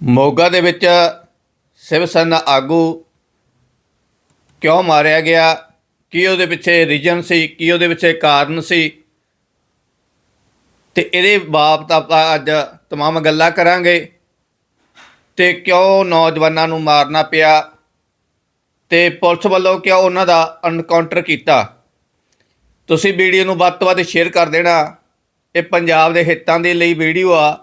ਮੋਗਾ ਦੇ ਵਿੱਚ ਸਿਵ ਸੈਨਾ ਆਗੂ ਕਿਉਂ ਮਾਰਿਆ ਗਿਆ ਕੀ ਉਹਦੇ ਪਿੱਛੇ ਰੀਜਨ ਸੀ ਕੀ ਉਹਦੇ ਪਿੱਛੇ ਕਾਰਨ ਸੀ ਤੇ ਇਹਦੇ ਬਾਬਤ ਆਪਾਂ ਅੱਜ तमाम ਗੱਲਾਂ ਕਰਾਂਗੇ ਤੇ ਕਿਉਂ ਨੌਜਵਾਨਾਂ ਨੂੰ ਮਾਰਨਾ ਪਿਆ ਤੇ ਪੁਲਿਸ ਵੱਲੋਂ ਕਿਉਂ ਉਹਨਾਂ ਦਾ ਐਨਕਾਊਂਟਰ ਕੀਤਾ ਤੁਸੀਂ ਵੀਡੀਓ ਨੂੰ ਵੱਧ ਤੋਂ ਵੱਧ ਸ਼ੇਅਰ ਕਰ ਦੇਣਾ ਇਹ ਪੰਜਾਬ ਦੇ ਹਿੱਤਾਂ ਦੇ ਲਈ ਵੀਡੀਓ ਆ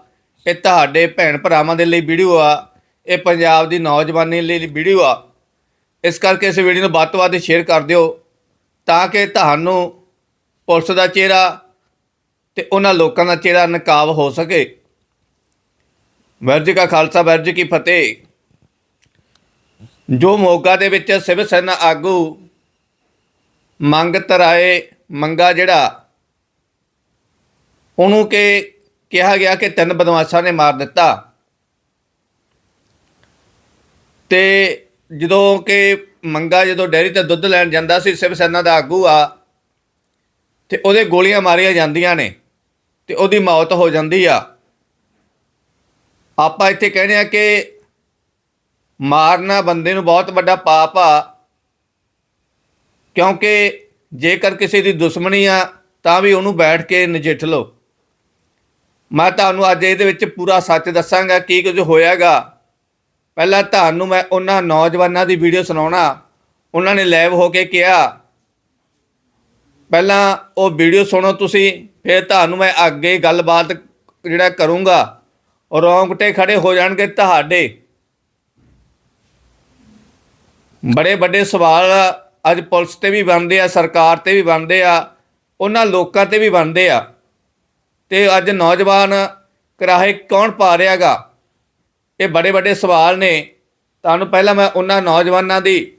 ਇਹ ਤੁਹਾਡੇ ਭੈਣ ਭਰਾਵਾਂ ਦੇ ਲਈ ਵੀਡੀਓ ਆ, ਇਹ ਪੰਜਾਬ ਦੀ ਨੌਜਵਾਨੀ ਲਈ ਵੀਡੀਓ ਆ। ਇਸ ਕਰਕੇ ਇਸ ਵੀਡੀਓ ਨੂੰ ਵੱਧ ਤੋਂ ਵੱਧ ਸ਼ੇਅਰ ਕਰ ਦਿਓ, ਤਾਂ ਕਿ ਤੁਹਾਨੂੰ ਪੁਲਿਸ ਦਾ ਚਿਹਰਾ ਤੇ ਉਹਨਾਂ ਲੋਕਾਂ ਦਾ ਚਿਹਰਾ ਨਕਾਬ ਹੋ ਸਕੇ। ਵਾਹਿਗੁਰੂ ਕਾ ਖਾਲਸਾ ਵਾਹਿਗੁਰੂ ਜੀ ਕੀ ਫਤਿਹ। ਜੋ ਮੋਗਾ ਦੇ ਵਿੱਚ ਸਿਵ ਸੈਨਾ ਆਗੂ ਮੰਗ ਤਰਾਏ, ਮੰਗਾ ਜਿਹੜਾ, ਉਹਨੂੰ ਕਿ ਕਿਹਾ ਗਿਆ ਕਿ ਤਿੰਨ ਬਦਮਾਸ਼ਾਂ ਨੇ ਮਾਰ ਦਿੱਤਾ। ਤੇ ਜਦੋਂ ਕਿ ਮੰਗਾ ਜਦੋਂ ਡੈਰੀ ਤੇ ਦੁੱਧ ਲੈਣ ਜਾਂਦਾ ਸੀ, ਸਿਵ ਸੈਨਾ ਦਾ ਆਗੂ ਆ, ਤੇ ਉਹਦੇ ਗੋਲੀਆਂ ਮਾਰੀਆਂ ਜਾਂਦੀਆਂ ਨੇ, ਤੇ ਉਹਦੀ ਮੌਤ ਹੋ ਜਾਂਦੀ ਆ। ਆਪਾਂ ਇੱਥੇ ਕਹਿੰਦੇ ਆ ਕਿ ਮਾਰਨਾ ਬੰਦੇ ਨੂੰ ਬਹੁਤ ਵੱਡਾ ਪਾਪ ਆ, ਕਿਉਂਕਿ ਜੇਕਰ ਕਿਸੇ ਦੀ ਦੁਸ਼ਮਣੀ ਆ, ਤਾਂ ਵੀ ਉਹਨੂੰ ਬੈਠ ਕੇ ਨਜਿੱਠ ਲਓ। ਮੈਂ ਤੁਹਾਨੂੰ ਅੱਜ ਇਹਦੇ ਵਿੱਚ ਪੂਰਾ ਸੱਚ ਦੱਸਾਂਗਾ, ਕੀ ਕੁਝ ਹੋਇਆਗਾ। ਪਹਿਲਾਂ ਤੁਹਾਨੂੰ ਮੈਂ ਉਹਨਾਂ ਨੌਜਵਾਨਾਂ ਦੀ ਵੀਡੀਓ ਸੁਣਾਉਣਾ। ਉਹਨਾਂ ਨੇ ਲਾਈਵ ਹੋ ਕੇ ਕਿਹਾ। ਪਹਿਲਾਂ ਉਹ ਵੀਡੀਓ ਸੁਣੋ ਤੁਸੀਂ, ਫਿਰ ਤੁਹਾਨੂੰ ਮੈਂ ਅੱਗੇ ਗੱਲਬਾਤ ਜਿਹੜਾ ਕਰੂੰਗਾ। ਰੌਂਗਟੇ ਖੜੇ ਹੋ ਜਾਣਗੇ ਤੁਹਾਡੇ। ਬੜੇ ਵੱਡੇ ਸਵਾਲ ਅੱਜ ਪੁਲਿਸ ਤੇ ਵੀ ਬਣਦੇ ਆ, ਸਰਕਾਰ ਤੇ ਵੀ ਬਣਦੇ ਆ, ਉਹਨਾਂ ਲੋਕਾਂ ਤੇ ਵੀ ਬਣਦੇ ਆ। ਤੇ ਅੱਜ ਨੌਜਵਾਨ ਕਰਾਹੇ ਕੌਣ ਪਾ ਰਿਹਾਗਾ? ਇਹ ਬੜੇ ਵੱਡੇ ਸਵਾਲ ਨੇ। ਤੁਹਾਨੂੰ ਪਹਿਲਾਂ ਮੈਂ ਉਹਨਾਂ ਨੌਜਵਾਨਾਂ ਦੀ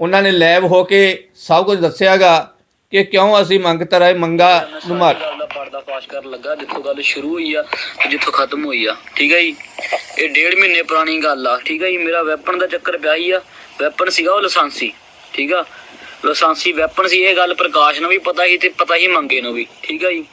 ਉਹਨਾਂ ਨੇ ਲੈਬ ਹੋ ਕੇ ਸਭ ਕੁਝ ਦੱਸਿਆਗਾ ਕਿ ਕਿਉਂ ਅਸੀਂ ਮੰਗ ਤਰਾਏ ਮੰਗਾ ਨੂੰ ਮਾਰ ਪਰਦਾ ਫਾਸ਼ ਕਰਨ ਲੱਗਾ ਜਿੱਥੋਂ ਗੱਲ ਸ਼ੁਰੂ ਹੋਈ ਆ ਜਿੱਥੋਂ ਖਤਮ ਹੋਈ ਆ। ਠੀਕ ਹੈ ਜੀ? ਇਹ ਡੇਢ ਮਹੀਨੇ ਪੁਰਾਣੀ ਗੱਲ ਆ। ਠੀਕ ਹੈ ਜੀ? ਮੇਰਾ ਵੈਪਨ ਦਾ ਚੱਕਰ ਪਿਆ ਹੀ ਆ। ਵੈਪਨ ਸੀਗਾ ਉਹ ਲਾਇਸੈਂਸੀ। ਠੀਕ ਆ? ਲਸਾਂਸੀ ਵੈਪਨ ਸੀ, ਇਹ ਗੱਲ ਪ੍ਰਕਾਸ਼ ਨੂੰ ਵੀ ਪਤਾ ਸੀ ਤੇ ਪਤਾ ਹੀ ਮੰਗੇ ਨੂੰ ਵੀ, ਠੀਕ ਆ ਜੀ?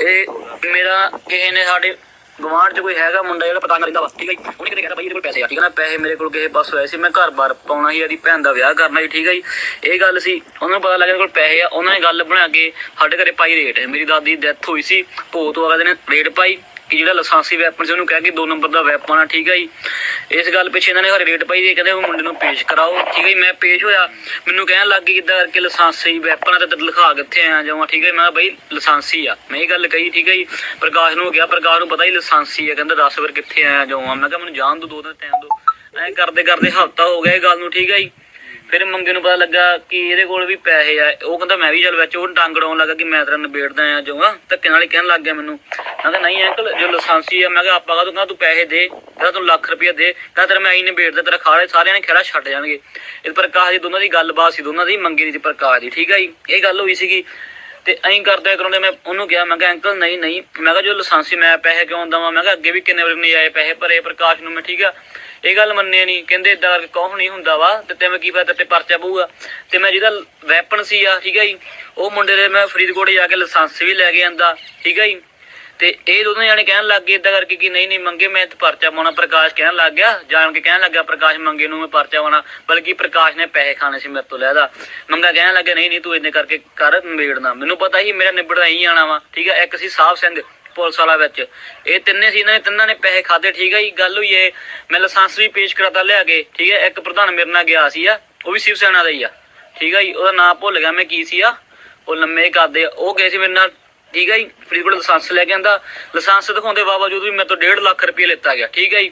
ਇਹ ਮੇਰਾ ਕਿਸੇ ਨੇ ਸਾਡੇ ਗਵਾਂਢ ਚ ਕੋਈ ਹੈਗਾ ਮੁੰਡਾ ਜਿਹੜਾ ਪਤਾ ਰਹਿੰਦਾ ਵਾ, ਠੀਕ ਹੈ ਜੀ? ਉਹਨੇ ਕਿਤੇ ਕਹਿੰਦਾ ਬਾਈ ਇਹਦੇ ਕੋਲ ਪੈਸੇ ਆ, ਠੀਕ ਹੈ ਨਾ? ਪੈਸੇ ਮੇਰੇ ਕੋਲ ਕਿਸੇ ਪਾਸ ਹੋਏ ਸੀ, ਮੈਂ ਘਰ-ਬਾਰ ਪਾਉਣਾ ਸੀ, ਇਹਦੀ ਭੈਣ ਦਾ ਵਿਆਹ ਕਰਨਾ ਸੀ, ਠੀਕ ਹੈ ਜੀ? ਇਹ ਗੱਲ ਸੀ, ਉਹਨਾਂ ਨੂੰ ਪਤਾ ਲੱਗਿਆ ਇਹਦੇ ਕੋਲ ਪੈਸੇ ਆ, ਉਹਨਾਂ ਨੇ ਗੱਲ ਬਣਾ ਕੇ ਸਾਡੇ ਘਰੇ ਪਾਈ ਰੇਟ, ਮੇਰੀ ਦਾਦੀ ਦੀ ਡੈਥ ਹੋਈ ਸੀ ਭੋਗ ਤੋਂ ਅਗਲੇ ਨੇ ਰੇਟ ਪਾਈ ਕਿ ਜਿਹੜਾ ਲਾਇਸੈਂਸੀ ਵੈਪਨ ਸੀ, ਉਹਨੂੰ ਕਹਿ ਕੇ 2 ਨੰਬਰ ਦਾ ਵੈਪਨ ਆ, ਠੀਕ ਹੈ ਜੀ। ਇਸ ਗੱਲ ਪਿੱਛੇ ਇਹਨਾਂ ਨੇ ਹਰੇ ਰੇਟ ਪਾਈ ਦੇ ਕਹਿੰਦੇ ਉਹ ਮੁੰਡੇ ਨੂੰ ਪੇਸ਼ ਕਰਾਓ, ਠੀਕ ਹੈ ਮੈਂ ਪੇਸ਼ ਹੋਇਆ, ਮੈਨੂੰ ਕਹਿਣ ਲੱਗ ਗਈ ਕਿੱਦਾਂ ਕਰਕੇ ਲਾਇਸੈਂਸੀ ਵੈਪਨ ਆ, ਤੇ ਲਿਖਾ ਕਿੱਥੇ ਆਇਆ ਜਾਵਾਂ ਠੀਕ ਹੈ ਮੈਂ ਕਿਹਾ ਬਈ ਲਾਇਸੈਂਸੀ ਆ, ਮੈਂ ਇਹ ਗੱਲ ਕਹੀ, ਠੀਕ ਹੈ ਜੀ। ਪ੍ਰਕਾਸ਼ ਨੂੰ ਗਿਆ, ਪ੍ਰਕਾਸ਼ ਨੂੰ ਪਤਾ ਹੀ ਲਾਇਸੈਂਸੀ ਆ, ਕਹਿੰਦਾ ਦੱਸ ਫਿਰ ਕਿੱਥੇ ਆਇਆ ਜਾਵਾਂ ਮੈਂ ਕਿਹਾ ਮੈਨੂੰ ਜਾਣ ਦੋ ਦੋ ਦਿਨ ਟਾਈਮ ਦੋ। ਐਂ ਕਰਦੇ ਕਰਦੇ ਹਫਤਾ ਹੋ ਗਿਆ ਇਹ ਗੱਲ ਨੂੰ, ਠੀਕ ਹੈ ਜੀ। ਫਿਰ ਮੰਗੇ ਨੂੰ ਪਤਾ ਲੱਗਾ ਕਿ ਇਹਦੇ ਕੋਲ ਵੀ ਪੈਸੇ ਆ। ਉਹ ਕਹਿੰਦਾ ਮੈਂ ਵੀ ਚੱਲ ਵਿੱਚ, ਉਹ ਟੰਗ ਡਾਉਣ ਲੱਗਾ ਕਿ ਮੈਂ ਤੇਰਾ ਨਿਬੇੜਦਾ ਆ ਜਾਊਂਗਾ। ਧੱਕੇ ਨਾਲ ਹੀ ਕਹਿਣ ਲੱਗ ਗਿਆ ਮੈਨੂੰ। ਮੈਂ ਕਿਹਾ, ਨਹੀਂ ਅੰਕਲ ਜੋ ਲਾਇਸੈਂਸੀ ਆ, ਮੈਂ ਕਿਹਾ, ਆਪਾਂ ਕਾ ਤੂੰ ਕਹਿੰਦਾ ਤੂੰ ਪੈਸੇ ਦੇ? ਕਹਿੰਦਾ ਤੂੰ ਲੱਖ ਰੁਪਇਆ ਦੇ ਕਹਿੰਦਾ ਤੇਰਾ ਮੈਂ ਆਈ ਨਿਬੇੜਦਾ, ਤੇਰਾ ਖਾੜੇ ਸਾਰਿਆਂ ਨੇ ਖੇੜਾ ਛੱਡ ਜਾਣਗੇ। ਇਹ ਪ੍ਰਕਾਸ਼ ਦੀ ਦੋਨਾਂ ਦੀ ਗੱਲਬਾਤ ਸੀ, ਦੋਨਾਂ ਦੀ ਮੰਗੀ ਦੀ ਸੀ ਪ੍ਰਕਾਸ਼ ਦੀ। ਠੀਕ ਆ ਜੀ? ਇਹ ਗੱਲ ਹੋਈ ਸੀਗੀ। ਤੇ ਐਂ ਕਰਦੇ ਕਰਾਉਂਦੇ, ਮੈਂ ਉਹਨੂੰ ਕਿਹਾ, ਮੈਂ ਕਿਹਾ, ਅੰਕਲ ਨਹੀਂ ਨਹੀਂ। ਮੈਂ ਕਿਹਾ, ਜੋ ਲਾਇਸੈਂਸੀ ਮੈਂ ਪੈਸੇ ਕਿਉਂ ਦਵਾਂ? ਮੈਂ ਕਿਹਾ, ਅੱਗੇ ਵੀ ਕਿੰਨੇ ਵਾਰ ਨਹੀਂ ਆਏ ਪੈਸੇ ਭਰੇ ਪ੍ਰਕਾਸ਼ ਨੂੰ ਮੈਂ ਠੀਕ ਆ। ਇਹ ਗੱਲ ਮੰਨੇ ਨਹੀਂ। ਕਹਿੰਦੇ ਇਦਾਂ ਕਰਕੇ ਕੌਣ ਨਹੀਂ ਹੁੰਦਾ ਵਾ, ਤੇ ਤੇ ਮੈਂ ਕੀ ਪਤਾ ਤੇ ਪਰਚਾ ਪਊਗਾ। ਤੇ ਮੈਂ ਜਿਹਦਾ ਵੈਪਨ ਸੀ ਆ, ਠੀਕ ਹੈ ਜੀ, ਉਹ ਮੁੰਡੇ ਦੇ ਮੈਂ ਫਰੀਦਕੋਟ ਜਾ ਕੇ ਲਾਇਸੈਂਸ ਵੀ ਲੈ ਕੇ ਆਂਦਾ, ਠੀਕ ਹੈ ਜੀ। ਤੇ ਇਹ ਦੋਨੋਂ ਜਾਣੇ ਕਹਿਣ ਲੱਗ ਗਏ ਇਦਾਂ ਕਰਕੇ ਕਿ ਨਹੀਂ ਨਹੀਂ ਮੰਗੇ, ਮੈਂ ਤੇ ਪਰਚਾ ਪਾਉਣਾ। ਪ੍ਰਕਾਸ਼ ਕਹਿਣ ਲੱਗ ਗਿਆ, ਜਾਣ ਕੇ ਕਹਿਣ ਲੱਗਾ ਪ੍ਰਕਾਸ਼ ਮੰਗੇ ਨੂੰ ਮੈਂ ਪਰਚਾ ਪਾਉਣਾ, ਬਲਕਿ ਪ੍ਰਕਾਸ਼ ਨੇ ਪੈਸੇ ਖਾਣੇ ਸੀ ਮੇਰੇ ਤੋਂ ਲੈਦਾ ਮੰਗਾ ਕਹਿਣ ਲੱਗਾ ਨਹੀਂ ਨਹੀਂ ਤੂੰ ਇੰਨੇ ਕਰਕੇ ਕਰ, ਨਿਬੇੜਨਾ। ਮੈਨੂੰ ਪਤਾ ਹੀ ਮੇਰਾ ਨਿਬੜਦਾ ਹੀ ਆਣਾ ਵਾ, ਠੀਕ ਹੈ ਇੱਕ ਸੀ ਸਾਹਿਬ ਸਿੰਘ ਪੁਲਿਸ ਵਾਲਾ ਵਿੱਚ। ਇਹ ਤਿੰਨੇ ਸੀ, ਇਹਨਾਂ ਨੇ ਤਿੰਨਾਂ ਨੇ ਪੈਸੇ ਖਾਦੇ ਠੀਕ ਹੈ ਜੀ? ਗੱਲ ਹੋਈ ਏ ਮੈਂ ਲਾਇਸੈਂਸ ਵੀ ਪੇਸ਼ ਕਰਾਤਾ ਲਿਆ ਕੇ, ਠੀਕ ਹੈ ਇੱਕ ਪ੍ਰਧਾਨ ਮੇਰੇ ਨਾਲ ਗਿਆ ਸੀ ਆ ਉਹ ਵੀ ਸ਼ਿਵ ਸੈਨਾ ਦਾ ਹੀ ਆ, ਠੀਕ ਹੈ ਜੀ? ਉਹਦਾ ਨਾਮ ਭੁੱਲ ਗਿਆ ਮੈਂ, ਕੀ ਸੀ ਆ ਉਹ ਲੰਮੇ ਕਰਦੇ ਆ, ਉਹ ਗਏ ਸੀ ਮੇਰੇ ਨਾਲ ਠੀਕ ਹੈ ਜੀ? ਫਰੀਦਕੋਟ ਲਾਇਸੈਂਸ ਲੈ ਕੇ ਆਂਦਾ। ਲਾਇਸੈਂਸ ਦਿਖਾਉਂਦੇ ਬਾਵਜੂਦ ਵੀ ਮੇਰੇ ਤੋਂ 1.5 ਲੱਖ ਰੁਪਏ ਲਿੱਤਾ ਗਿਆ, ਠੀਕ ਹੈ ਜੀ?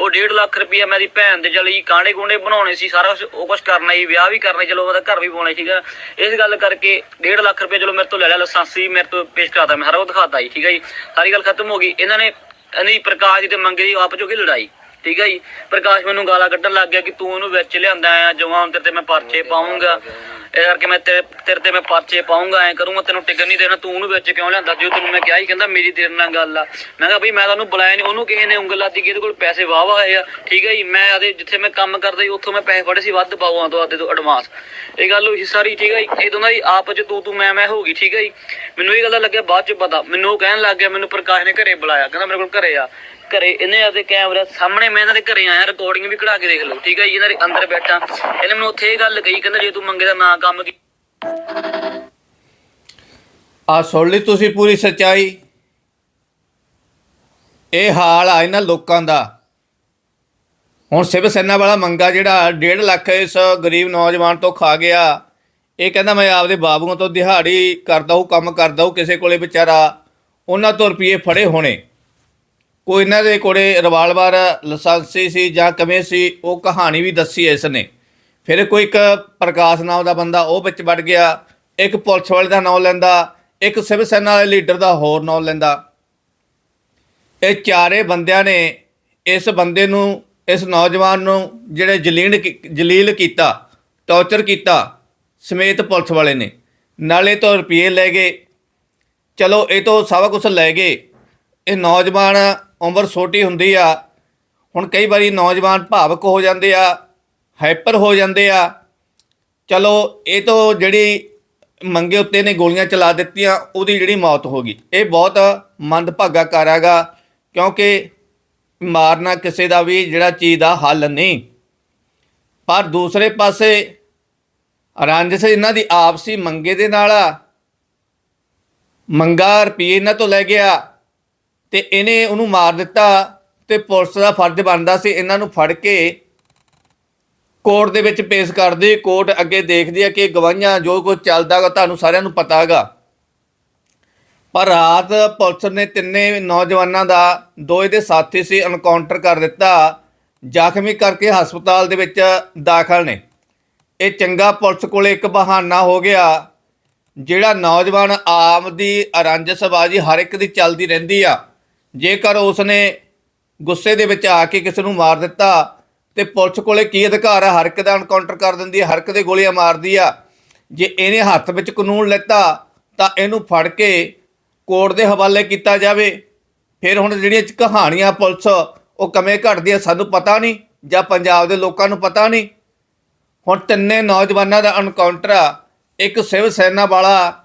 ਉਹ 1.5 ਲੱਖ ਰੁਪਏ ਮੇਰੀ ਭੈਣ ਦੇ ਚਲੀ ਕਾਂਡੇ ਕੁੰਡੇ ਬਣਾਉਣੇ ਸੀ, ਸਾਰਾ ਕੁਛ, ਉਹ ਕੁਝ ਕਰਨਾ ਸੀ ਵਿਆਹ ਵੀ ਕਰਨਾ, ਚਲੋ ਉਹਦਾ ਘਰ ਵੀ ਪਾਉਣਾ ਠੀਕ ਹੈ ਇਸ ਗੱਲ ਕਰਕੇ 1.5 ਲੱਖ ਰੁਪਏ ਚਲੋ ਮੇਰੇ ਤੋਂ ਲੈ ਲਿਆ ਲਾਇਸੈਂਸ ਵੀ ਮੇਰੇ ਤੋਂ ਪੇਸ਼ ਕਰਾਤਾ, ਮੈਂ ਹਰ ਉਹ ਦਿਖਾਤਾ ਜੀ, ਠੀਕ ਹੈ ਜੀ? ਸਾਰੀ ਗੱਲ ਖਤਮ ਹੋ ਗਈ। ਇਹਨਾਂ ਨੇ ਨਹੀਂ ਪ੍ਰਕਾਸ਼ ਜੀ ਤੇ ਮੰਗੇ ਆਪ ਚੋਂ ਕੀ ਲੜਾਈ, ਠੀਕ ਹੈ ਜੀ? ਪ੍ਰਕਾਸ਼ ਮੈਨੂੰ ਗਾਲਾਂ ਕੱਢਣ ਲੱਗ ਗਿਆ ਕਿ ਤੂੰ ਉਹਨੂੰ ਵਿੱਚ ਲਿਆਂਦਾ ਆ ਜਵਾਂ ਤੇਰੇ ਤੇ ਮੈਂ ਪਰਚੇ ਪਾਉਂਗਾ ਇਹ ਕਰਕੇ ਮੈਂ ਤੇਰੇ ਤੇਰੇ ਤੇ ਮੈਂ ਪਰਚੇ ਪਾਉਂਗਾ ਐ ਕਰੂੰਗਾ, ਤੈਨੂੰ ਟਿਕਣ ਨਹੀਂ ਦੇਣਾ, ਤੂੰ ਉਹਨੂੰ ਵਿੱਚ ਕਿਉਂ ਲਿਆਂਦਾ? ਜੋ ਤੈਨੂੰ ਮੈਂ ਕਿਹਾ ਹੀ ਕਹਿੰਦਾ ਮੇਰੀ ਤੇਰੇ ਨਾਲ ਗੱਲ ਆ। ਮੈਂ ਕਿਹਾ ਬਈ ਮੈਂ ਤੁਹਾਨੂੰ ਬੁਲਾਇਆ ਨਹੀਂ ਉਹਨੂੰ ਕਿਸੇ ਨੇ ਉਂਗਲ ਲਾਤੀ ਕਿ ਇਹਦੇ ਕੋਲ ਪੈਸੇ ਵਾਹ ਵਾਹ ਆਏ ਆ। ਠੀਕ ਹੈ ਜੀ, ਮੈਂ ਆਦੇ ਜਿੱਥੇ ਮੈਂ ਕੰਮ ਕਰਦਾ ਸੀ, ਉੱਥੋਂ ਮੈਂ ਪੈਸੇ ਫੜੇ ਸੀ, ਵੱਧ ਪਾਉਆਂ ਤੋਂ ਆਦੇ ਤੋਂ ਐਡਵਾਂਸ ਇਹ ਗੱਲ ਹੋਈ ਸੀ ਸਾਰੀ, ਠੀਕ ਹੈ ਜੀ? ਇਹ ਦੋਨਾਂ ਦੀ ਆਪ ਚ ਤੂੰ ਤੂੰ ਮੈਂ ਮੈਂ ਹੋ ਗਈ, ਠੀਕ ਹੈ ਜੀ? ਮੈਨੂੰ ਇਹ ਗੱਲ ਦਾ ਲੱਗਿਆ ਬਾਅਦ ਚ ਪਤਾ। ਮੈਨੂੰ ਉਹ ਕਹਿਣ ਲੱਗ ਗਿਆ, ਮੈਨੂੰ ਪ੍ਰਕਾਸ਼ ਨੇ ਘਰੇ ਬੁਲਾਇਆ, ਕਹਿੰਦਾ ਮੇਰੇ ਕੋਲ ਘਰੇ ਆ। ਘਰੇ, ਇਹਨੇ ਆਪਦੇ ਕੈਮਰੇ ਸਾਹਮਣੇ, ਮੈਂ ਇਹਨਾਂ ਦੇ ਘਰੇ ਆਇਆ ਰਿਕਾਰਡਿੰਗ ਵੀ ਕਢਾ ਕੇ ਦੇਖ ਲਓ, ਠੀਕ ਹੈ ਜੀ, ਇਹਨਾਂ ਦੇ ਅੰਦਰ ਬੈਠਾ। ਇਹਨੇ ਮੈਨੂੰ ਉੱਥੇ ਇਹ ਗੱਲ ਕਹੀ, ਕਹਿੰਦਾ ਜੇ ਤੂੰ ਮੰਗੇ ਦਾ ਨਾ ਕੰਮ ਕੀ ਆ ਸੁਣ ਲਈ ਤੁਸੀਂ ਪੂਰੀ ਸੱਚਾਈ। ਇਹ ਹਾਲ ਆ ਇਹਨਾਂ ਲੋਕਾਂ ਦਾ। ਹੁਣ ਸਿਵ ਸੈਨਾ ਵਾਲਾ ਮੰਗਾ ਜਿਹੜਾ 1.5 ਲੱਖ ਇਸ ਗਰੀਬ ਨੌਜਵਾਨ ਤੋਂ ਖਾ ਗਿਆ। ਇਹ ਕਹਿੰਦਾ ਮੈਂ ਆਪਦੇ ਬਾਬੂਆਂ ਤੋਂ ਦਿਹਾੜੀ ਕਰਦਾ ਹੂੰ, ਕੰਮ ਕਰਦਾ ਹੂੰ, ਕਿਸੇ ਕੋਲੇ ਵਿਚਾਰਾ। ਉਹਨਾਂ ਤੋਂ ਰੁਪਏ ਫੜੇ ਹੋਣੇ। ਕੋਈ ਇਹਨਾਂ ਦੇ ਕੋਲੇ ਰਿਵਾਲਵਰ ਲਾਇਸੈਂਸੀ ਸੀ ਜਾਂ ਕਿਵੇਂ ਸੀ, ਉਹ ਕਹਾਣੀ ਵੀ ਦੱਸੀ ਇਸ ਨੇ ਫਿਰ ਕੋਈ ਇੱਕ ਪ੍ਰਕਾਸ਼ ਨਾਮ ਦਾ ਬੰਦਾ ਉਹ ਵਿੱਚ ਵੜ ਗਿਆ, ਇੱਕ ਪੁਲਿਸ ਵਾਲੇ ਦਾ ਨਾਮ ਲੈਂਦਾ, ਇੱਕ ਸਿਵ ਸੈਨਾ ਵਾਲੇ ਲੀਡਰ ਦਾ ਹੋਰ ਨਾਮ ਲੈਂਦਾ। ਇਹ ਚਾਰੇ ਬੰਦਿਆਂ ਨੇ ਇਸ ਬੰਦੇ ਨੂੰ, ਇਸ ਨੌਜਵਾਨ ਨੂੰ ਜਿਹੜੇ ਜਲੀਲ ਕੀ- ਜਲੀਲ ਕੀਤਾ, ਟੌਰਚਰ ਕੀਤਾ, ਸਮੇਤ ਪੁਲਿਸ ਵਾਲੇ ਨੇ। ਨਾਲੇ ਤੋਂ ਰੁਪਏ ਲੈ ਗਏ। ਚਲੋ, ਇਹ ਤੋਂ ਸਾਰਾ ਕੁਝ ਲੈ ਗਏ। ਇਹ ਨੌਜਵਾਨ ਉਮਰ ਛੋਟੀ ਹੁੰਦੀ ਆ, ਹੁਣ ਕਈ ਵਾਰੀ ਨੌਜਵਾਨ ਭਾਵਕ ਹੋ ਜਾਂਦੇ ਆ ਹਾਈਪਰ ਹੋ ਜਾਂਦੇ ਆ। ਚਲੋ, ਇਹ ਤੋਂ ਜਿਹੜੀ ਮੰਗੇ ਉੱਤੇ ਨੇ ਗੋਲੀਆਂ ਚਲਾ ਦਿੱਤੀਆਂ, ਉਹਦੀ ਜਿਹੜੀ ਮੌਤ ਹੋ ਗਈ। ਇਹ ਬਹੁਤ ਮੰਦਭਾਗਾ ਕਾਰਾਗਾ ਕਿਉਂਕਿ ਮਾਰਨਾ ਕਿਸੇ ਦਾ ਵੀ ਜਿਹੜਾ ਚੀਜ਼ ਦਾ ਹੱਲ ਨਹੀਂ। ਪਰ ਦੂਸਰੇ ਪਾਸੇ ਰੰਜਸ ਇਹਨਾਂ ਦੀ ਆਪਸੀ ਮੰਗੇ ਦੇ ਨਾਲ ਆ, ਮੰਗਾ ਰੁਪਏ ਇਹਨਾਂ ਤੋਂ ਲੈ ਗਿਆ। ਤੇ ਇਹਨੇ ਉਹਨੂੰ ਮਾਰ ਦਿੱਤਾ ਤੇ ਪੁਲਿਸ ਦਾ ਫਰਜ਼ ਬਣਦਾ ਸੀ ਇਹਨਾਂ ਨੂੰ ਫੜ ਕੇ ਕੋਰਟ ਦੇ ਵਿੱਚ ਪੇਸ਼ ਕਰਦੀ, ਕੋਰਟ ਅੱਗੇ ਦੇਖਦੀ ਹੈ ਕਿ ਗਵਾਹੀਆਂ ਜੋ ਕੁਝ ਚੱਲਦਾਗਾ ਤੁਹਾਨੂੰ ਸਾਰਿਆਂ ਨੂੰ ਪਤਾ ਹੈਗਾ ਪਰ ਰਾਤ ਪੁਲਿਸ ਨੇ ਤਿੰਨੇ ਨੌਜਵਾਨਾਂ ਦਾ ਦੋ ਇਹਦੇ ਸਾਥੀ ਸੀ ਐਨਕਾਊਂਟਰ ਕਰ ਦਿੱਤਾ, ਜ਼ਖਮੀ ਕਰਕੇ ਹਸਪਤਾਲ ਦੇ ਵਿੱਚ ਦਾਖਲ ਨੇ। ਇਹ ਚੰਗਾ ਪੁਲਿਸ ਕੋਲੇ ਇੱਕ ਬਹਾਨਾ ਹੋ ਗਿਆ, ਜਿਹੜਾ ਨੌਜਵਾਨ ਆਮ ਦੀ ਅਰੰਜ ਸਬਾਜ਼ੀ ਹਰ ਇੱਕ ਦੀ ਚੱਲਦੀ ਰਹਿੰਦੀ ਆ। ਜੇਕਰ ਉਸਨੇ ਗੁੱਸੇ ਦੇ ਵਿੱਚ ਆ ਕੇ ਕਿਸੇ ਨੂੰ ਮਾਰ ਦਿੱਤਾ ਤੇ ਪੁਲਿਸ ਕੋਲੇ ਕੀ ਅਧਿਕਾਰ ਆ? ਹਰ ਇੱਕ ਦਾ ਐਨਕਾਊਂਟਰ ਕਰ ਦਿੰਦੀ ਹੈ ਹਰ ਇੱਕ ਦੇ ਗੋਲੀਆਂ ਮਾਰਦੀ ਆ। ਜੇ ਇਹਨੇ ਹੱਥ ਵਿੱਚ ਕਾਨੂੰਨ ਲੈਤਾ, ਤਾਂ ਇਹਨੂੰ ਫੜ ਕੇ ਕੋਰਟ ਦੇ ਹਵਾਲੇ ਕੀਤਾ ਜਾਵੇ। ਫਿਰ ਹੁਣ ਜਿਹੜੀਆਂ ਕਹਾਣੀਆਂ ਪੁਲਿਸ, ਉਹ ਕਮੇ ਘੜਦੀ ਆ ਸਾਨੂੰ ਪਤਾ ਨਹੀਂ, ਜਾਂ ਪੰਜਾਬ ਦੇ ਲੋਕਾਂ ਨੂੰ ਪਤਾ ਨਹੀਂ। ਹੁਣ ਤਿੰਨੇ ਨੌਜਵਾਨਾਂ ਦਾ ਐਨਕਾਊਂਟਰ ਆ। ਇੱਕ ਸਿਵ ਸੈਨਾ ਵਾਲਾ,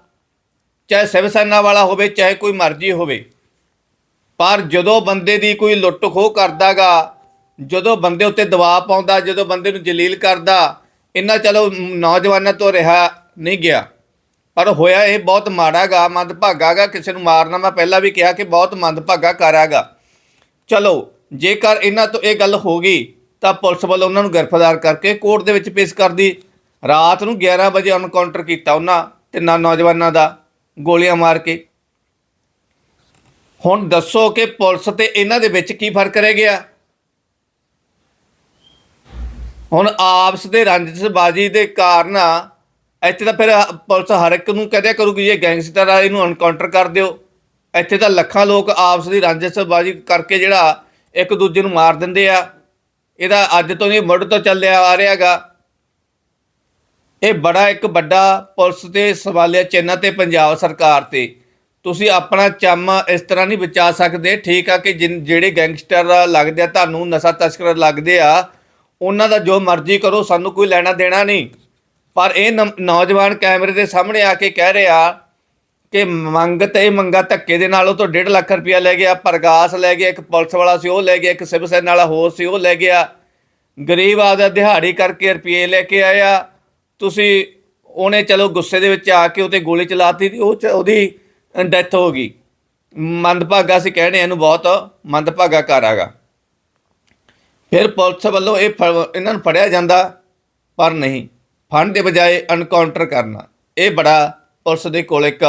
ਚਾਹੇ ਸਿਵ ਸੈਨਾ ਵਾਲਾ ਹੋਵੇ, ਚਾਹੇ ਕੋਈ ਮਰਜ਼ੀ ਹੋਵੇ। ਪਰ ਜਦੋਂ ਬੰਦੇ ਦੀ ਕੋਈ ਲੁੱਟ ਖੋਹ ਕਰਦਾਗਾ, ਜਦੋਂ ਬੰਦੇ ਉੱਤੇ ਦਬਾਅ ਪਾਉਂਦਾ, ਜਦੋਂ ਬੰਦੇ ਨੂੰ ਜਲੀਲ ਕਰਦਾ, ਇੰਨਾ ਚਲੋ ਨੌਜਵਾਨਾਂ ਤੋਂ ਰਿਹਾ ਨਹੀਂ ਗਿਆ। ਪਰ ਹੋਇਆ ਇਹ ਬਹੁਤ ਮਾੜਾਗਾ, ਮੰਦਭਾਗਾਗਾ, ਕਿਸੇ ਨੂੰ ਮਾਰਨਾ, ਮੈਂ ਪਹਿਲਾਂ ਵੀ ਕਿਹਾ ਕਿ ਬਹੁਤ ਮੰਦਭਾਗਾ ਕਰਾਗਾ। ਚਲੋ, ਜੇਕਰ ਇਹਨਾਂ ਤੋਂ ਇਹ ਗੱਲ ਹੋ ਗਈ, ਤਾਂ ਪੁਲਿਸ ਵੱਲੋਂ ਉਹਨਾਂ ਨੂੰ ਗ੍ਰਿਫਤਾਰ ਕਰਕੇ ਕੋਰਟ ਦੇ ਵਿੱਚ ਪੇਸ਼ ਕਰਦੀ। ਰਾਤ ਨੂੰ 11 ਵਜੇ ਅਨਕਾਊਂਟਰ ਕੀਤਾ ਉਹਨਾਂ ਤਿੰਨਾਂ ਨੌਜਵਾਨਾਂ ਦਾ, ਗੋਲੀਆਂ ਮਾਰ ਕੇ। ਹੁਣ ਦੱਸੋ ਕਿ ਪੁਲਿਸ ਤੇ ਇਹਨਾਂ ਦੇ ਵਿੱਚ ਕੀ ਫ਼ਰਕ ਰਹਿ ਗਿਆ? ਹੁਣ ਆਪਸ ਦੇ ਰੰਜਿਸ਼ਬਾਜ਼ੀ ਦੇ ਕਾਰਨ ਇੱਥੇ ਤਾਂ ਫਿਰ ਪੁਲਿਸ ਹਰ ਇੱਕ ਨੂੰ ਕਹਦਿਆ ਕਰੂਗੀ ਇਹ ਗੈਂਗਸਟਰ ਆ, ਇਹਨੂੰ ਐਨਕਾਊਂਟਰ ਕਰ ਦਿਓ। ਇੱਥੇ ਤਾਂ ਲੱਖਾਂ ਲੋਕ ਆਪਸ ਦੀ ਰੰਜਿਸ਼ਬਾਜ਼ੀ ਕਰਕੇ ਜਿਹੜਾ ਇੱਕ ਦੂਜੇ ਨੂੰ ਮਾਰ ਦਿੰਦੇ ਆ। ਇਹਦਾ ਅੱਜ ਤੋਂ ਨਹੀਂ ਮੁੱਢ ਤੋਂ ਚੱਲਿਆ ਆ ਰਿਹਾਗਾ ਇਹ ਬੜਾ ਇੱਕ ਵੱਡਾ ਪੁਲਿਸ ਤੇ ਸਵਾਲਿਆ ਚਿੰਨ੍ਹ ਤੇ ਪੰਜਾਬ ਸਰਕਾਰ ਤੇ। ਤੁਸੀਂ ਆਪਣਾ ਚੰਮ ਇਸ ਤਰ੍ਹਾਂ ਨਹੀਂ ਬਚਾ ਸਕਦੇ। ਠੀਕ ਆ ਕਿ ਜਿਨ- ਜਿਹੜੇ ਗੈਂਗਸਟਰ ਲੱਗਦੇ ਆ, ਤੁਹਾਨੂੰ ਨਸ਼ਾ ਤਸਕਰ ਲੱਗਦੇ ਆ, ਉਹਨਾਂ ਦਾ ਜੋ ਮਰਜ਼ੀ ਕਰੋ, ਸਾਨੂੰ ਕੋਈ ਲੈਣਾ ਦੇਣਾ ਨਹੀਂ। ਪਰ ਇਹ ਨੌਜਵਾਨ ਕੈਮਰੇ ਦੇ ਸਾਹਮਣੇ ਆ ਕੇ ਕਹਿ ਰਿਹਾ ਕਿ ਮੰਗ ਤੇ ਮੰਗਾ ਧੱਕੇ ਦੇ ਨਾਲ ਉਹ ਤੋਂ 1.5 ਲੱਖ ਰੁਪਇਆ ਲੈ ਗਿਆ, ਪ੍ਰਗਾਸ ਲੈ ਗਿਆ, ਇੱਕ ਪੁਲਿਸ ਵਾਲਾ ਸੀ, ਉਹ ਲੈ ਗਿਆ, ਇੱਕ ਸਿਵ ਸੈਨਾ ਵਾਲਾ ਹੋਰ ਸੀ, ਉਹ ਲੈ ਗਿਆ। ਗਰੀਬ ਆਪਦਾ ਦਿਹਾੜੀ ਕਰਕੇ ਰੁਪਏ ਲੈ ਕੇ ਆਇਆ। ਤੁਸੀਂ ਉਹਨੇ ਚਲੋ ਗੁੱਸੇ ਦੇ ਵਿੱਚ ਆ ਕੇ ਉਹਤੇ ਗੋਲੀ ਚਲਾਤੀ ਉਹਦੀ ਡੈਥ ਹੋ ਗਈ। ਮੰਦਭਾਗਾ ਸੀ ਕਹਿਣੇ ਇਹਨੂੰ ਬਹੁਤ ਮੰਦਭਾਗਾ ਕਾਰਾਗਾ ਫਿਰ ਪੁਲਿਸ ਵੱਲੋਂ ਇਹ ਫ- ਇਹਨਾਂ ਨੂੰ ਫੜਿਆ ਜਾਂਦਾ, ਪਰ ਨਹੀਂ। ਫੜਨ ਦੇ ਬਜਾਏ ਅਨਕਾਊਂਟਰ ਕਰਨਾ। ਇਹ ਬੜਾ ਪੁਲਿਸ ਦੇ ਕੋਲ ਇੱਕ,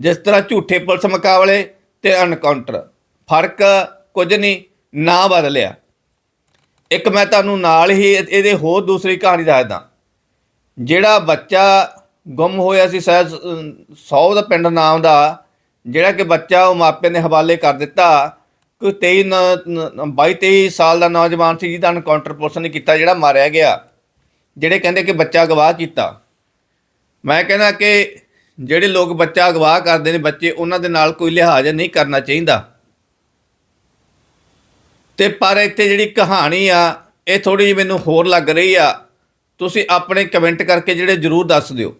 ਜਿਸ ਤਰ੍ਹਾਂ ਝੂਠੇ ਪੁਲਿਸ ਮੁਕਾਬਲੇ ਤੇ ਅਨਕਾਊਂਟਰ ਫ਼ਰਕ ਕੁਝ ਨਹੀਂ, ਨਾ ਬਦਲਿਆ। ਇੱਕ ਮੈਂ ਤੁਹਾਨੂੰ ਨਾਲ ਹੀ ਇਹਦੇ ਹੋਰ ਦੂਸਰੀ ਕਹਾਣੀ ਦੱਸਦਾ। ਜਿਹੜਾ ਬੱਚਾ ਗੁੰਮ ਹੋਇਆ ਸੀ ਸਹਿਜ ਸੌ ਦਾ ਪਿੰਡ ਨਾਮ ਦਾ, ਜਿਹੜਾ ਕਿ ਬੱਚਾ ਉਹ ਮਾਪਿਆਂ ਦੇ ਹਵਾਲੇ ਕਰ ਦਿੱਤਾ। ਕੋਈ 23 22 23 ਸਾਲ ਦਾ ਨੌਜਵਾਨ ਸੀ ਜਿਹਦਾ ਐਨਕਾਊਂਟਰ ਪੁਲਿਸ ਨੇ ਕੀਤਾ, ਜਿਹੜਾ ਮਾਰਿਆ ਗਿਆ, ਜਿਹੜੇ ਕਹਿੰਦੇ ਕਿ ਬੱਚਾ ਗਵਾਹ ਕੀਤਾ। ਮੈਂ ਕਹਿੰਦਾ ਕਿ ਜਿਹੜੇ ਲੋਕ ਬੱਚਾ ਅਗਵਾ ਕਰਦੇ ਨੇ ਬੱਚੇ, ਉਹਨਾਂ ਦੇ ਨਾਲ ਕੋਈ ਲਿਹਾਜ਼ ਨਹੀਂ ਕਰਨਾ ਚਾਹੀਦਾ। ਤੇ ਪਰ ਇੱਥੇ ਜਿਹੜੀ ਕਹਾਣੀ ਆ, ਇਹ ਥੋੜੀ ਜਿਹੀ ਮੈਨੂੰ ਹੋਰ ਲੱਗ ਰਹੀ ਆ। ਤੁਸੀਂ ਆਪਣੇ ਕਮੈਂਟ ਕਰਕੇ ਜਿਹੜੇ ਜਰੂਰ ਦੱਸ ਦਿਓ।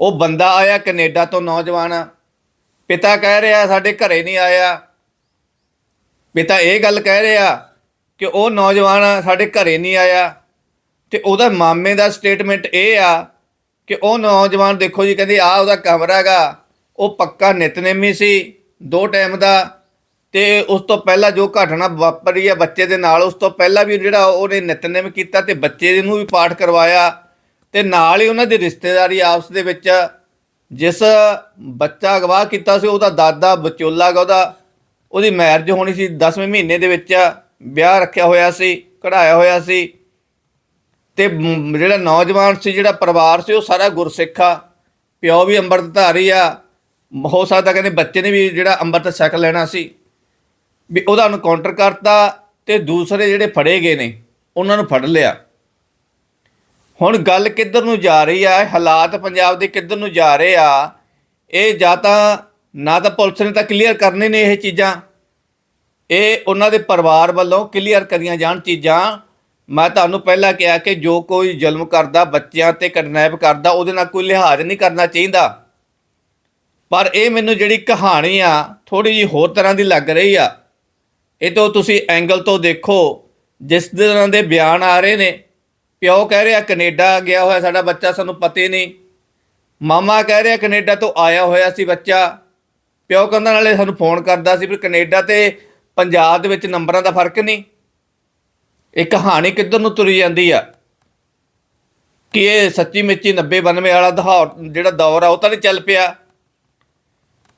ਉਹ ਬੰਦਾ ਆਇਆ ਕੈਨੇਡਾ ਤੋਂ ਨੌਜਵਾਨ, ਪਿਤਾ ਕਹਿ ਰਿਹਾ ਸਾਡੇ ਘਰੇ ਨਹੀਂ ਆਇਆ। ਪਿਤਾ ਇਹ ਗੱਲ ਕਹਿ ਰਿਹਾ ਕਿ ਉਹ ਨੌਜਵਾਨ ਸਾਡੇ ਘਰੇ ਨਹੀਂ ਆਇਆ। ਤੇ ਉਹਦਾ ਮਾਮੇ ਦਾ ਸਟੇਟਮੈਂਟ ਇਹ ਆ ਕਿ ਉਹ ਨੌਜਵਾਨ ਦੇਖੋ ਜੀ, ਕਹਿੰਦੇ ਆ ਉਹਦਾ ਕਮਰਾ ਹੈਗਾ, ਉਹ ਪੱਕਾ ਨਿਤਨੇਮੀ ਸੀ, ਦੋ ਟਾਈਮ ਦਾ। ਤੇ ਉਸ ਤੋਂ ਪਹਿਲਾਂ ਜੋ ਘਟਨਾ ਵਾਪਰੀ ਆ ਬੱਚੇ ਦੇ ਨਾਲ, ਉਸ ਤੋਂ ਪਹਿਲਾਂ ਵੀ ਜਿਹੜਾ ਉਹਨੇ ਨਿਤਨੇਮ ਕੀਤਾ ਤੇ ਬੱਚੇ ਨੂੰ ਵੀ ਪਾਠ ਕਰਵਾਇਆ। ਤੇ ਨਾਲ ਹੀ ਉਹਨਾਂ ਦੀ ਰਿਸ਼ਤੇਦਾਰੀ ਆਪਸ ਦੇ ਵਿੱਚ ਜਿਸ ਬੱਚਾ ਅਗਵਾ ਕੀਤਾ ਸੀ, ਉਹਦਾ ਦਾਦਾ ਬਚੋਲਾ ਗਾ, ਉਹਦਾ, ਉਹਦੀ ਮੈਰਿਜ ਹੋਣੀ ਸੀ 10ਵੇਂ ਮਹੀਨੇ ਦੇ ਵਿੱਚ ਵਿਆਹ ਰੱਖਿਆ ਹੋਇਆ ਸੀ, ਕਢਾਇਆ ਹੋਇਆ ਸੀ ਤੇ ਜਿਹੜਾ ਨੌਜਵਾਨ ਸੀ, ਜਿਹੜਾ ਪਰਿਵਾਰ ਸੀ, ਉਹ ਸਾਰਾ ਗੁਰਸਿੱਖ ਆ ਪਿਓ ਵੀ ਅੰਮ੍ਰਿਤਧਾਰੀ ਆ, ਹੋ ਸਕਦਾ ਕਹਿੰਦੇ ਬੱਚੇ ਨੇ ਵੀ ਜਿਹੜਾ ਅੰਮ੍ਰਿਤ ਛਕ ਲੈਣਾ ਸੀ, ਵੀ ਉਹਦਾ ਇਨਕਾਊਂਟਰ ਕਰਤਾ ਤੇ ਦੂਸਰੇ ਜਿਹੜੇ ਫੜੇ ਗਏ ਨੇ, ਉਹਨਾਂ ਨੂੰ ਫੜ ਲਿਆ। ਹੁਣ ਗੱਲ ਕਿੱਧਰ ਨੂੰ ਜਾ ਰਹੀ ਆ? ਹਾਲਾਤ ਪੰਜਾਬ ਦੇ ਕਿੱਧਰ ਨੂੰ ਜਾ ਰਹੇ ਆ? ਇਹ ਜਾਂ ਤਾਂ ਨਾ ਤਾਂ ਪੁਲਿਸ ਨੇ ਤਾਂ ਕਲੀਅਰ ਕਰਨੇ ਨੇ ਇਹ ਚੀਜ਼ਾਂ। ਇਹ ਉਹਨਾਂ ਦੇ ਪਰਿਵਾਰ ਵੱਲੋਂ ਕਲੀਅਰ ਕਰੀਆਂ ਜਾਣ ਚੀਜ਼ਾਂ। ਮੈਂ ਤੁਹਾਨੂੰ ਪਹਿਲਾਂ ਕਿਹਾ ਕਿ ਜੋ ਕੋਈ ਜ਼ੁਲਮ ਕਰਦਾ, ਬੱਚਿਆਂ ਤੇ ਕਿਡਨੈਪ ਕਰਦਾ, ਉਹਦੇ ਨਾਲ ਕੋਈ ਲਿਹਾਜ਼ ਨਹੀਂ ਕਰਨਾ ਚਾਹੀਦਾ। ਪਰ ਇਹ ਮੈਨੂੰ ਜਿਹੜੀ ਕਹਾਣੀ ਆ ਥੋੜੀ ਜੀ ਹੋਰ ਤਰ੍ਹਾਂ ਦੀ ਲੱਗ ਰਹੀ ਆ। ਇਹ ਤੋਂ ਤੁਸੀਂ ਐਂਗਲ ਤੋਂ ਦੇਖੋ, ਜਿਸ ਤਰ੍ਹਾਂ ਦੇ ਬਿਆਨ ਆ ਰਹੇ ਨੇ ਪਿਓ ਕਹਿ ਰਿਹਾ ਕੈਨੇਡਾ ਗਿਆ ਹੋਇਆ, ਸਾਡਾ ਬੱਚਾ ਸਾਨੂੰ ਪਤਾ ਹੀ ਨਹੀਂ। ਮਾਮਾ ਕਹਿ ਰਿਹਾ ਕੈਨੇਡਾ ਤੋਂ ਆਇਆ ਹੋਇਆ ਸੀ ਬੱਚਾ। ਪਿਓ ਕਹਿੰਦਾ ਨਾਲੇ ਸਾਨੂੰ ਫੋਨ ਕਰਦਾ ਸੀ ਵੀ ਕੈਨੇਡਾ ਤੇ ਪੰਜਾਬ ਦੇ ਵਿੱਚ ਨੰਬਰਾਂ ਦਾ ਫ਼ਰਕ ਨਹੀਂ। ਇਹ ਕਹਾਣੀ ਕਿੱਧਰ ਨੂੰ ਤੁਰੀ ਜਾਂਦੀ ਆ? ਕਿ ਇਹ ਸੱਚੀ ਮਿੱਚੀ 90 92 ਵਾਲਾ ਦਹਾਰ ਜਿਹੜਾ ਦੌਰ ਆ, ਉਹ ਤਾਂ ਨਹੀਂ ਚੱਲ ਪਿਆ।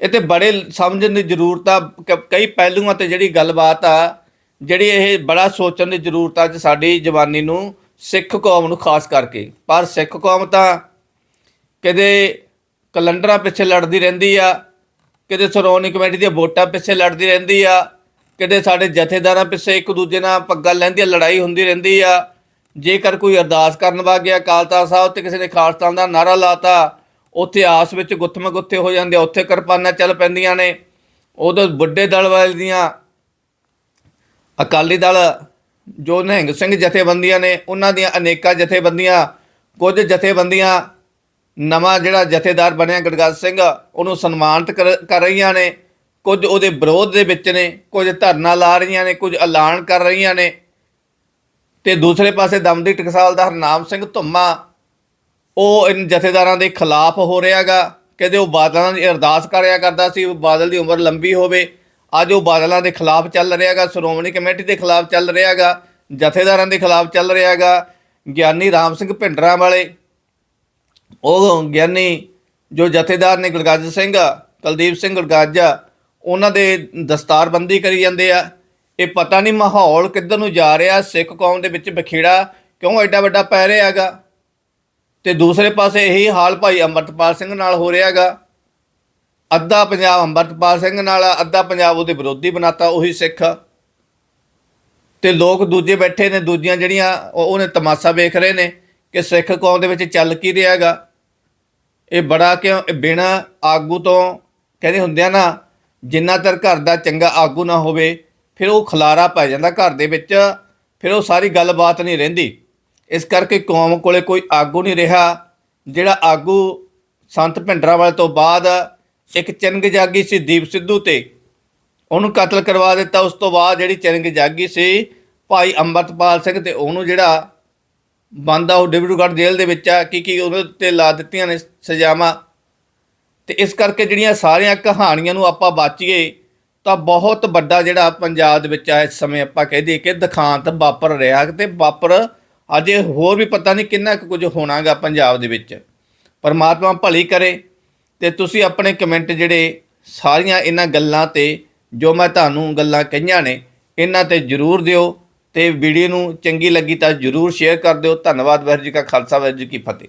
ਇਹ ਤੇ ਬੜੇ ਸਮਝਣ ਦੀ ਜ਼ਰੂਰਤ ਆ, ਕ- ਕਈ ਪਹਿਲੂਆਂ ਤੇ ਜਿਹੜੀ ਗੱਲਬਾਤ ਆ, ਜਿਹੜੀ ਇਹ ਬੜਾ ਸੋਚਣ ਦੀ ਜ਼ਰੂਰਤ ਆ ਅੱਜ ਸਾਡੀ ਜਵਾਨੀ ਨੂੰ ਸਿੱਖ ਕੌਮ ਨੂੰ ਖਾਸ ਕਰਕੇ। ਪਰ ਸਿੱਖ ਕੌਮ ਤਾਂ ਕਦੇ ਕੈਲੰਡਰਾਂ ਪਿੱਛੇ ਲੜਦੀ ਰਹਿੰਦੀ ਆ ਕਿਤੇ ਸ਼੍ਰੋਮਣੀ ਕਮੇਟੀ ਦੀਆਂ ਵੋਟਾਂ ਪਿੱਛੇ ਲੜਦੀ ਰਹਿੰਦੀ ਆ ਕਿਤੇ ਸਾਡੇ ਜਥੇਦਾਰਾਂ ਪਿੱਛੇ ਇੱਕ ਦੂਜੇ ਨਾਲ ਪੱਗਾਂ ਲੈਂਦੀ ਆ ਲੜਾਈ ਹੁੰਦੀ ਰਹਿੰਦੀ ਆ। ਜੇਕਰ ਕੋਈ ਅਰਦਾਸ ਕਰਨ ਵਾ ਗਿਆ ਅਕਾਲ ਤਖਤ ਸਾਹਿਬ ਤੇ ਕਿਸੇ ਨੇ ਖਾਲਸਤਾਨ ਦਾ ਨਾਰਾ ਲਾਤਾ ਉੱਥੇ ਆਸ ਵਿੱਚ ਗੁੱਥਮ ਗੁੱਥੇ ਹੋ ਜਾਂਦੇ ਆ, ਉੱਥੇ ਕਿਰਪਾਨਾਂ ਚੱਲ ਪੈਂਦੀਆਂ ਨੇ। ਉਦੋਂ ਵੱਡੇ ਦਲ ਵਾਲੇ ਦੀਆਂ ਅਕਾਲੀ ਦਲ ਜੋ ਨਿਹੰਗ ਸਿੰਘ ਜਥੇਬੰਦੀਆਂ ਨੇ, ਉਹਨਾਂ ਦੀਆਂ ਅਨੇਕਾਂ ਜਥੇਬੰਦੀਆਂ, ਕੁਝ ਜਥੇਬੰਦੀਆਂ ਨਵਾਂ ਜਿਹੜਾ ਜਥੇਦਾਰ ਬਣਿਆ ਗੜਗੜ ਸਿੰਘ, ਉਹਨੂੰ ਸਨਮਾਨਿਤ ਕਰ ਕਰ ਰਹੀਆਂ ਨੇ। ਕੁਝ ਉਹਦੇ ਵਿਰੋਧ ਦੇ ਵਿੱਚ ਨੇ, ਕੁਝ ਧਰਨਾ ਲਾ ਰਹੀਆਂ ਨੇ, ਕੁਝ ਐਲਾਨ ਕਰ ਰਹੀਆਂ ਨੇ। ਤੇ ਦੂਸਰੇ ਪਾਸੇ ਦਮਦੀ ਟਕਸਾਲ ਦਾ ਹਰਨਾਮ ਸਿੰਘ ਧੁੰਮਾ, ਉਹ ਇਨ ਜਥੇਦਾਰਾਂ ਦੇ ਖਿਲਾਫ ਹੋ ਰਿਹਾਗਾ। ਕਹਿੰਦੇ ਉਹ ਬਾਦਲਾਂ ਦੀ ਅਰਦਾਸ ਕਰਿਆ ਕਰਦਾ ਸੀ, ਉਹ ਬਾਦਲ ਦੀ ਉਮਰ ਲੰਬੀ ਹੋਵੇ। ਅੱਜ ਉਹ ਬਾਦਲਾਂ ਦੇ ਖਿਲਾਫ ਚੱਲ ਰਿਹਾਗਾ, ਸ਼੍ਰੋਮਣੀ ਕਮੇਟੀ ਦੇ ਖਿਲਾਫ ਚੱਲ ਰਿਹਾਗਾ, ਜਥੇਦਾਰਾਂ ਦੇ ਖਿਲਾਫ ਚੱਲ ਰਿਹਾਗਾ, ਗਿਆਨੀ ਰਾਮ ਸਿੰਘ ਭਿੰਡਰਾਂ ਵਾਲੇ, ਉਹ ਗਿਆਨੀ ਜੋ ਜਥੇਦਾਰ ਨੇ ਗੁਰਗੱਜ ਸਿੰਘ, ਕੁਲਦੀਪ ਸਿੰਘ ਗੁਰਗੱਜ ਉਹਨਾਂ ਦੇ ਦਸਤਾਰਬੰਦੀ ਕਰੀ ਜਾਂਦੇ ਆ। ਇਹ ਪਤਾ ਨਹੀਂ ਮਾਹੌਲ ਕਿੱਧਰ ਨੂੰ ਜਾ ਰਿਹਾ, ਸਿੱਖ ਕੌਮ ਦੇ ਵਿੱਚ ਬਖੇੜਾ ਕਿਉਂ ਐਡਾ ਵੱਡਾ ਪੈ ਰਿਹਾ ਹੈਗਾ ਤੇ ਦੂਸਰੇ ਪਾਸੇ ਇਹੀ ਹਾਲ ਭਾਈ ਅੰਮ੍ਰਿਤਪਾਲ ਸਿੰਘ ਨਾਲ ਹੋ ਰਿਹਾ ਹੈਗਾ ਅੱਧਾ ਪੰਜਾਬ ਅੰਮ੍ਰਿਤਪਾਲ ਸਿੰਘ ਨਾਲ ਅੱਧਾ ਪੰਜਾਬ ਉਹਦੇ ਵਿਰੋਧੀ ਬਣਾਤਾ, ਉਹੀ ਸਿੱਖ ਤੇ ਲੋਕ ਦੂਜੇ ਬੈਠੇ ਨੇ, ਦੂਜੀਆਂ ਜਿਹੜੀਆਂ ਉਹ- ਉਹਨੇ ਤਮਾਸ਼ਾ ਵੇਖ ਰਹੇ ਨੇ ਕਿ ਸਿੱਖ ਕੌਮ ਦੇ ਵਿੱਚ ਚੱਲ ਕੀ ਰਿਹਾ ਹੈਗਾ। ਇਹ ਬੜਾ ਕਿਉਂ, ਇਹ ਬਿਨਾਂ ਆਗੂ ਤੋਂ ਕਹਿੰਦੇ ਹੁੰਦੇ ਆ ਨਾ, ਜਿੰਨਾ ਚਿਰ ਘਰ ਦਾ ਚੰਗਾ ਆਗੂ ਨਾ ਹੋਵੇ, ਫਿਰ ਉਹ ਖਲਾਰਾ ਪੈ ਜਾਂਦਾ ਘਰ ਦੇ ਵਿੱਚ, ਫਿਰ ਉਹ ਸਾਰੀ ਗੱਲਬਾਤ ਨਹੀਂ ਰਹਿੰਦੀ। ਇਸ ਕਰਕੇ ਕੌਮ ਕੋਲੇ ਕੋਈ ਆਗੂ ਨਹੀਂ ਰਿਹਾ, ਜਿਹੜਾ ਆਗੂ ਸੰਤ ਭਿੰਡਰਾਂ ਵਾਲੇ ਤੋਂ ਬਾਅਦ ਇੱਕ ਚਿੰਗ ਜਾਗੀ ਸੀ ਦੀਪ ਸਿੱਧੂ ਤੇ। ਉਹਨੂੰ ਕਤਲ ਕਰਵਾ ਦਿੱਤਾ। ਉਸ ਤੋਂ ਬਾਅਦ ਜਿਹੜੀ ਚਿੰਗ ਜਾਗੀ ਸੀ ਭਾਈ ਅੰਮ੍ਰਿਤਪਾਲ ਸਿੰਘ ਤੇ ਉਹਨੂੰ ਜਿਹੜਾ ਬੰਦਾ ਉਹ ਡਿਬਰੂਗੜ੍ਹ ਜੇਲ੍ਹ ਦੇ ਵਿੱਚ ਆ। ਕੀ ਕੀ ਉਹਦੇ ਤੇ ਲਾ ਦਿੱਤੀਆਂ ਨੇ ਸਜ਼ਾਵਾਂ। ਤੇ ਇਸ ਕਰਕੇ ਜਿਹੜੀਆਂ ਸਾਰੀਆਂ ਕਹਾਣੀਆਂ ਨੂੰ ਆਪਾਂ ਬਾਚੀਏ, ਤਾਂ ਬਹੁਤ ਵੱਡਾ ਜਿਹੜਾ ਪੰਜਾਬ ਦੇ ਵਿੱਚ ਆ ਇਸ ਸਮੇਂ ਆਪਾਂ ਕਹਿ ਦਈਏ ਕਿ ਦਿਖਾਂਤ ਵਾਪਰ ਰਿਹਾ ਤੇ ਵਾਪਰ ਅਜੇ ਹੋਰ ਵੀ ਪਤਾ ਨਹੀਂ ਕਿੰਨਾ ਕੁ ਕੁਝ ਹੋਣਾਗਾ ਪੰਜਾਬ ਦੇ ਵਿੱਚ। ਪਰਮਾਤਮਾ ਭਲੀ ਕਰੇ। ਤੇ ਤੁਸੀਂ ਆਪਣੇ ਕਮੈਂਟ ਜਿਹੜੇ ਸਾਰੀਆਂ ਇਹਨਾਂ ਗੱਲਾਂ ਤੇ ਜੋ ਮੈਂ ਤੁਹਾਨੂੰ ਗੱਲਾਂ ਕਹੀਆਂ ਨੇ, ਇਹਨਾਂ ਤੇ ਜਰੂਰ ਦਿਓ ਤੇ ਵੀਡੀਓ ਨੂੰ ਚੰਗੀ ਲੱਗੀ ਤਾਂ ਜਰੂਰ ਸ਼ੇਅਰ ਕਰ ਦਿਓ। ਧੰਨਵਾਦ, ਵਾਹਿਗੁਰੂ ਜੀ ਕਾ ਖਾਲਸਾ, ਵਾਹਿਗੁਰੂ ਜੀ ਕੀ ਫਤਿਹ।